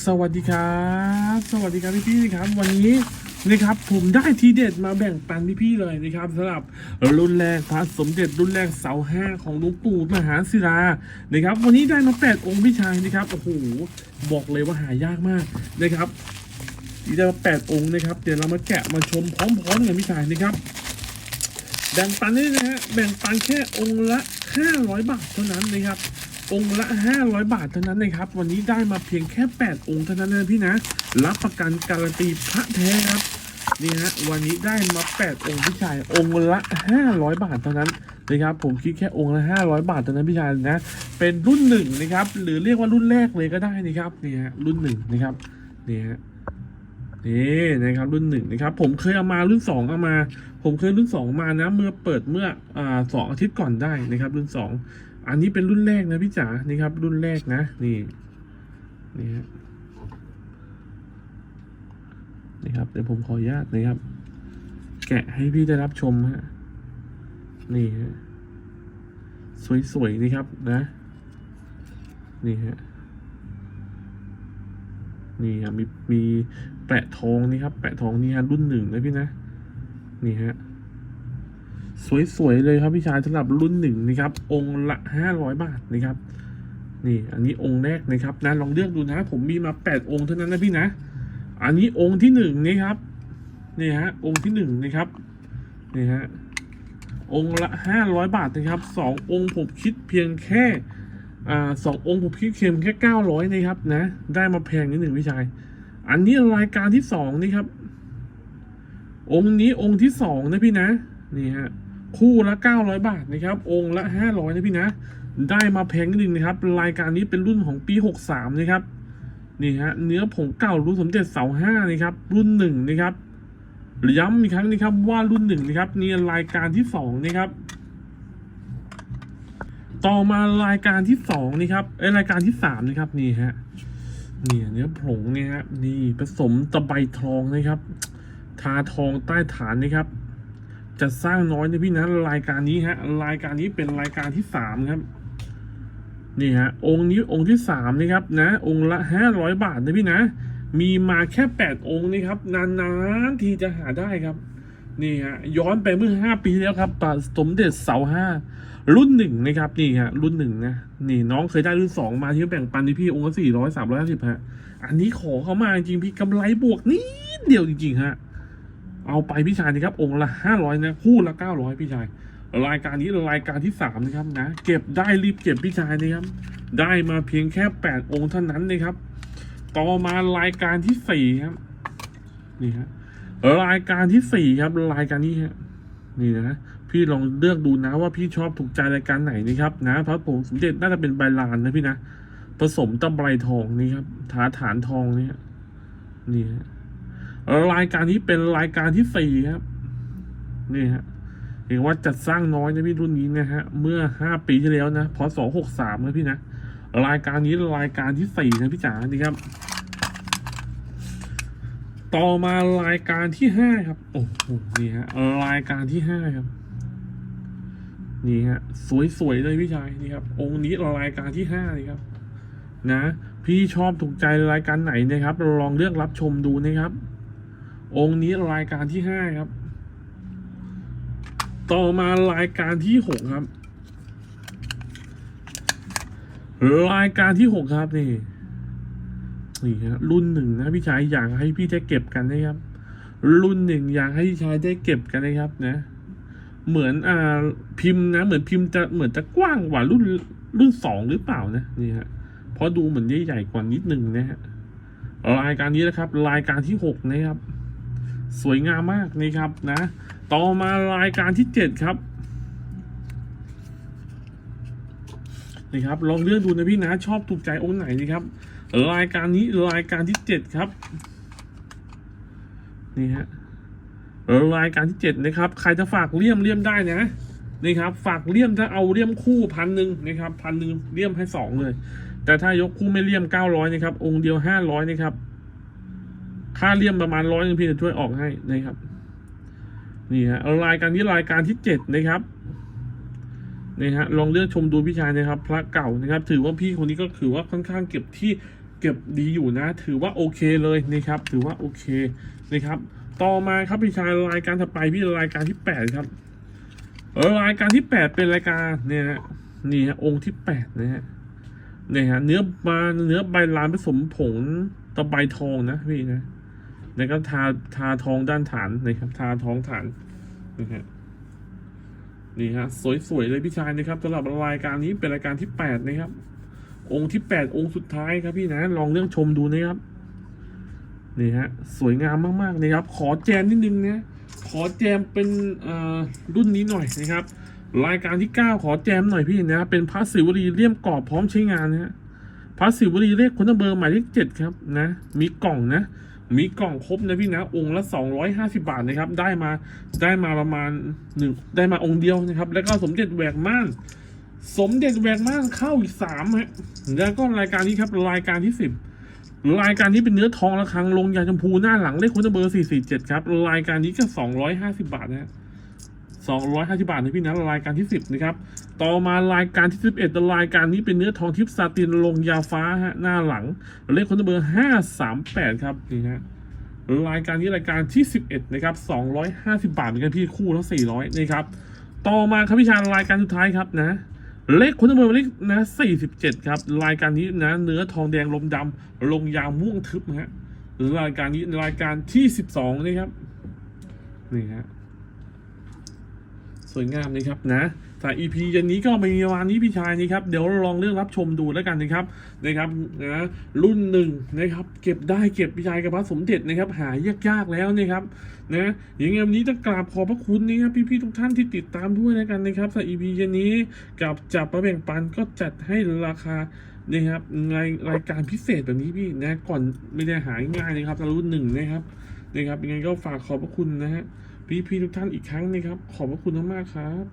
สวัสดีครับ สวัสดีครับพี่พี่ๆครับ วันนี้นะครับผมได้ทีเด็ดมาแบ่งปันพี่พี่เลยนะครับสำหรับรุ่นแรกพระสมเด็จรุ่นแรกเสาห้าของหลวงปู่มหาศิลานะครับ วันนี้ได้มาแปดองค์พี่ชายนะครับโอ้โหบอกเลยว่าหายากมากนะครับได้มาแปดองค์นะครับ เดี๋ยวเรามาแกะมาชมพร้อมๆกันพี่ชายนะครับแบ่งปันนี่นะฮะแบ่งปันแค่องค์ละ 500 บาทเท่านั้นนะครับ องค์ละ 500 บาทเท่านั้นนะครับ วันนี้ได้มาเพียงแค่ 8 องค์เท่านั้นนะพี่นะ รับประกันการันตีพระแท้ครับนี่ฮะวันนี้ได้มา 8 องค์พี่ชายองค์ละ 500 บาทเท่านั้นนะครับผมคิดแค่องค์ละ 500 บาทเท่านั้นพี่ชายนะ เป็นรุ่นหนึ่งนะครับ หรือเรียกว่ารุ่นแรกเลยก็ได้นะครับนี่ฮะรุ่นหนึ่งนะครับนี่ฮะนี่นะครับรุ่นหนึ่งนะครับ ผมเคยเอามารุ่นสองเอามา ผมเคยรุ่นสองมานะ เมื่อเปิดเมื่ออ่าสองอาทิตย์ก่อนได้นะครับ รุ่นสองอันนี้เป็นรุ่นแรกนะพี่จ๋านี่ครับ รุ่นแรกนะ นี่นี่ฮะนี่ครับเดี๋ยวผมขออนุญาตนะครับ แกะให้พี่ได้รับชมฮะนี่ฮะสวยๆนี่ครับนะ นี่ฮะนี่ครับมีมีแปะทองนี่ครับ แปะทองนี่ฮะรุ่นหนึ่งนะพี่นะ นี่ฮะสวยๆเลยครับพี่ชายสำหรับรุ่นหนึ่งนะครับ องค์ละห้าร้อยบาทนะครับ นี่ อันนี้องค์แรกนะครับนะลองเลือกดูนะ ผมมีมาแปดองค์เท่านั้นนะพี่นะ อันนี้องค์ที่หนึ่งนี่ครับนี่ฮะองค์ที่หนึ่งนะครับนี่ฮะองค์ละห้าร้อยบาทนะครับสององค์ผมคิดเพียงแค่อ่าสององค์ผมคิดเพียงแค่เก้าร้อยนะครับนะ ได้มาแพงนิดหนึ่งพี่ชาย อันนี้รายการที่สองนี่ครับ องค์นี้องค์ที่สองนะพี่นะนี่ฮะคู่ละเก้าร้อยบาทนะครับ องค์ละห้าร้อยนะพี่นะ ได้มาแพงนิดนึงนะครับ รายการนี้เป็นรุ่นของปีหกสามนะครับ นี่ฮะ เนื้อผงเก่ารุ่นสมเด็จเสาห้านะครับ รุ่นหนึ่งนะครับย้ำอีกครั้งนะครับว่ารุ่นหนึ่งนะครับนี่รายการที่สองนะครับ ต่อมารายการที่สองนี่ครับเอ้ยรายการที่สามนะครับนี่ฮะนี่เนื้อผงเนี่ยครับนี่ผสมตะไบทองนะครับ ทาทองใต้ฐานนะครับ จะสร้างน้อยนะพี่นะรายการนี้ฮะ รายการนี้เป็นรายการที่สามครับ นี่ฮะ องค์นี้องค์ที่สามนะครับนะ องค์ละห้าร้อยบาทนะพี่นะ มีมาแค่แปดองค์นะครับ นานๆทีจะหาได้ครับ นี่ฮะ ย้อนไปเมื่อห้าปีแล้วครับปสมเด็จเสาห้ารุ่นหนึ่งนะครับ นี่ฮะ รุ่นหนึ่งนะ นี่น้องเคยได้รุ่นสองมาที่แบ่งปันที่พี่องค์ละสี่ร้อยสามร้อยห้าสิบฮะ อันนี้ขอเข้ามาจริงพี่กำไรบวกนิดเดียวจริงๆฮะ เอาไปพี่ชายนะครับ องค์ละห้าร้อยนะคู่ละเก้าร้อยพี่ชาย รายการนี้รายการที่สามนะครับนะ เก็บได้รีบเก็บพี่ชายนะครับ ได้มาเพียงแค่แปดองค์เท่านั้นนะครับ ต่อมารายการที่สี่ครับ นี่ฮะรายการที่สี่ครับ รายการนี้ฮะนี่นะพี่ลองเลือกดูนะว่าพี่ชอบถูกใจรายการไหนนะครับนะพระผงสมเด็จน่าจะเป็นใบลานนะพี่นะผสมตะไบทองนี่ครับฐาฐานทองนี่ฮะนี่ฮะ รายการนี้เป็นรายการที่สี่ครับ นี่ฮะเห็นว่าจัดสร้างน้อยนะพี่รุ่นนี้นะฮะ เมื่อห้าปีที่แล้วนะพศหกสามนะพี่นะ รายการนี้รายการที่สี่นะพี่จ๋านี่ครับ ต่อมารายการที่ห้าครับ โอ้โห นี่ฮะ รายการที่ห้าครับ นี่ฮะ สวยๆเลยพี่ชาย นี่ครับ องค์นี้รายการที่ห้าเลยครับ นะ พี่ชอบถูกใจรายการไหนนะครับ ลองเลือกรับชมดูนะครับ องค์นี้รายการที่ห้าครับ ต่อมารายการที่หกครับ รายการที่หกครับนี่นี่ฮะรุ่นหนึ่งนะพี่ชายอยากให้พี่ได้เก็บกันนะครับ รุ่นหนึ่งอยากให้พี่ชายได้เก็บกันนะครับนะ เหมือนอ่าพิมพ์นะ เหมือนพิมพ์จะเหมือนจะกว้างกว่ารุ่นรุ่นสองหรือเปล่านะนี่ฮะเพราะดูเหมือนใหญ่กว่านิดนึงนะฮะรายการนี้นะครับ รายการที่หกนะครับ สวยงามมากนะครับนะ ต่อมารายการที่เจ็ดครับนี่ครับลองเลือกดูนะพี่นะ ชอบถูกใจองค์ไหนนี่ครับ รายการนี้รายการที่เจ็ดครับนี่ฮะรายการที่เจ็ดนะครับ ใครจะฝากเลี่ยมเลี่ยมได้นะนี่ครับ ฝากเลี่ยมถ้าเอาเลี่ยมคู่พันหนึ่งนะครับพันหนึ่งเลี่ยมให้สองเลย แต่ถ้ายกคู่ไม่เลี่ยมเก้าร้อยนะครับองค์เดียวห้าร้อยนะครับ ค่าเลี่ยมประมาณร้อยนึงพี่จะช่วยออกให้นะครับ นี่ฮะรายการนี้รายการที่เจ็ดนะครับนี่ฮะลองเลือกชมดูพี่ชายนะครับ พระเก่านะครับ ถือว่าพี่คนนี้ก็ถือว่าค่อนข้างเก็บที่เก็บดีอยู่นะ ถือว่าโอเคเลยนะครับ ถือว่าโอเคนะครับ ต่อมาครับพี่ชายรายการถัดไปพี่รายการที่แปดครับเออรายการที่แปดเป็นรายการเนี่ยนี่ฮะองค์ที่แปดนะฮะเนี่ยฮะเนื้อบานเนื้อใบลานผสมผงตะไบทองนะพี่นะ แล้วก็ทาทาทองด้านฐานนะครับ ทาทองฐานนะฮะนี่ฮะสวยๆเลยพี่ชายนะครับสำหรับรายการนี้เป็นรายการที่แปดนะครับ องค์ที่แปดองค์สุดท้ายครับพี่นะลองเรื่องชมดูนะครับนี่ฮะสวยงามมากๆนะครับ ขอแจมนิดนึงนะขอแจมเป็นเอ่อรุ่นนี้หน่อยนะครับ รายการที่ 9 ขอแจมหน่อยพี่นะเป็นพระศิวลีเลี่ยมกรอบพร้อมใช้งานนะฮะพระศิวลีเลขคนเบอร์หมายเลขเจ็ดครับนะ มีกล่องนะ มีกล่องครบนะพี่นะ องค์ละ 250 บาทนะครับ ได้มาได้มาประมาณหนึ่งได้มาองค์เดียวนะครับ แล้วก็สมเด็จแหวกม่าน สมเด็จแหวกม่านเข้าอีกสามฮะแล้วก็รายการนี้ครับรายการที่สิบรายการนี้เป็นเนื้อทองระฆังลงยาชมพูหน้าหลังเลขคุณเบอร์447ครับรายการนี้ก็ 250 บาทนะฮะ250 บาทนะพี่นะรายการที่ 10 นะครับ ต่อมารายการที่ 11รายการนี้เป็นเนื้อทองทิพซาตินลงยาฟ้าฮะหน้าหลัง เลขคุณเบอร์538 ครับนี่ฮะรายการนี้รายการที่ 11 นะครับ 250 บาทเหมือนกันพี่คู่ละ400นะครับ ต่อมาครับพี่ชานรายการสุดท้ายครับนะ เลขคุณตำรวจเลขนะ 47 ครับ รายการนี้นะเนื้อทองแดงลมดำลงยาม่วงทึบนะฮะรายการนี้รายการที่ 12นี่ครับนี่ฮะสวยงามนะครับนะ แต่ EP เย็นนี้ก็มีประมาณนี้พี่ชายนี่ครับเดี๋ยวลองเลือกรับชมดูแล้วกันนะครับนะครับนะรุ่นหนึ่งนะครับเก็บได้เก็บพี่ชายกับพระสมเด็จนะครับหายากๆแล้วนะครับนะอย่างเงี้ยวันนี้ต้องกราบขอบพระคุณนะครับพี่ๆทุกท่านที่ติดตามด้วยแล้วกันนะครับแต่ EP เย็นนี้กับจับประแบ่งปันก็จัดให้ราคานะครับในรายการพิเศษแบบนี้พี่นะก่อนไม่ได้หายง่ายนะครับแต่รุ่นหนึ่งนะครับนะครับยังไงก็ฝากขอบพระคุณนะฮะพี่ๆทุกท่านอีกครั้งนะครับ ขอบพระคุณมากๆครับ